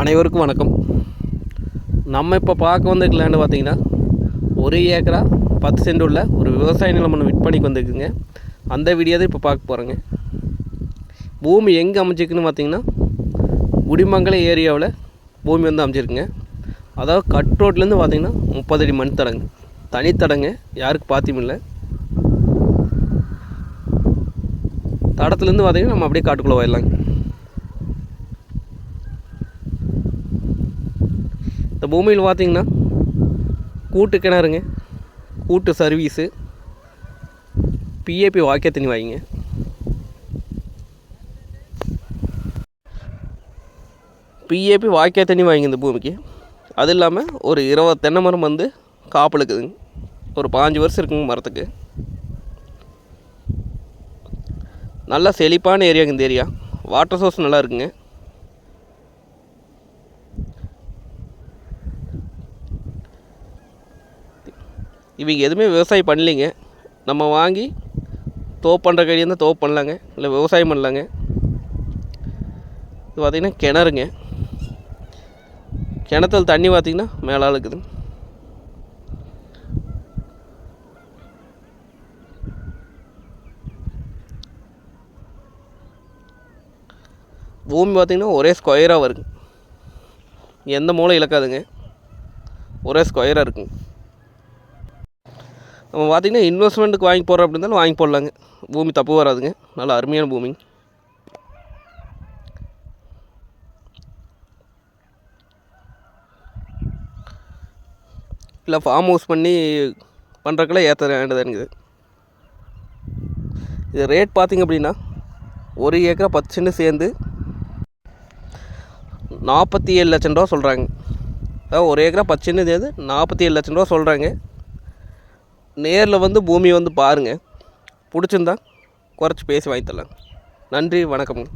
அனைவருக்கும் வணக்கம். நம்ம இப்போ பார்க்க வந்திருக்க லேண்டு பார்த்தீங்கன்னா ஒரு ஏக்கரா பத்து சென்ட் உள்ள ஒரு விவசாய நிலம் ஒன்று விற்பனைக்கு வந்திருக்குங்க. அந்த வீடியோ தான் இப்போ பார்க்க போகிறோங்க பூமி எங்கே அமைச்சிருக்குன்னு பார்த்தீங்கன்னா குடிமங்கலம் ஏரியாவில் பூமி வந்து அமைச்சிருக்குங்க அதாவது கட் ரோட்லேருந்து பார்த்தீங்கன்னா முப்பது அடி மண் தடங்க. தனித்தடங்க யாருக்கு பாத்தியும் இல்லை. தடத்துலேருந்து பார்த்தீங்கன்னா நம்ம அப்படியே காட்டுக்குள்ளே போயிடலாங்க. இந்த பூமியில் பார்த்திங்கன்னா கூட்டு கிணறுங்க கூட்டு சர்வீஸு பிஏபி வாக்கிய தண்ணி வாங்கிங்க. பிஏபி வாக்கிய தண்ணி வாங்கி இந்த பூமிக்கு. அது இல்லாமல் ஒரு இருபது தென்னை மரம் வந்து காப்பலுக்குதுங்க ஒரு பாஞ்சு வருஷம் இருக்குங்க மரத்துக்கு. நல்லா செழிப்பான ஏரியாங்க இந்த ஏரியா வாட்டர் சோர்ஸ் நல்லா இருக்குங்க. இவங்க எதுவுமே விவசாயம் பண்ணலைங்க. நம்ம வாங்கி தோப்பு பண்ணுற கடி இருந்தால் தோப்பு பண்ணலாங்க. இல்லை விவசாயம் பண்ணலாங்க. இது பார்த்திங்கன்னா கிணறுங்க. கிணத்துல தண்ணி பார்த்திங்கன்னா மேலே இருக்குது. பூமி பார்த்திங்கன்னா ஒரே ஸ்கொயராக வருங்க. எந்த மூளை இழக்காதுங்க. ஒரே ஸ்கொயராக இருக்குங்க. நம்ம பார்த்திங்கன்னா இன்வெஸ்ட்மெண்ட்டுக்கு வாங்கி போகிறோம் அப்படி இருந்தாலும் வாங்கி போடலாங்க. பூமி தப்பு வராதுங்க. நல்ல அருமையான பூமி. இல்லை ஃபார்ம் ஹவுஸ் பண்ணி பண்ணுறக்கெல்லாம் ஏற்ற வேண்டியதானுங்குது இது. இது ரேட் பார்த்திங்க அப்படின்னா ஒரு ஏக்கரா பத்து சென்ட் சேர்ந்து நாற்பத்தி ஏழு லட்சம் ரூபா சொல்கிறாங்க அதாவது ஒரு ஏக்கரா பத்து சென்ட் சேர்ந்து நாற்பத்தி ஏழு லட்சம் ரூபா சொல்கிறாங்க நேரில் வந்து பூமியை வந்து பாருங்கள் பிடிச்சிருந்தா குறைச்சி பேசி வாங்கி தரலாம். நன்றி வணக்கம்ங்க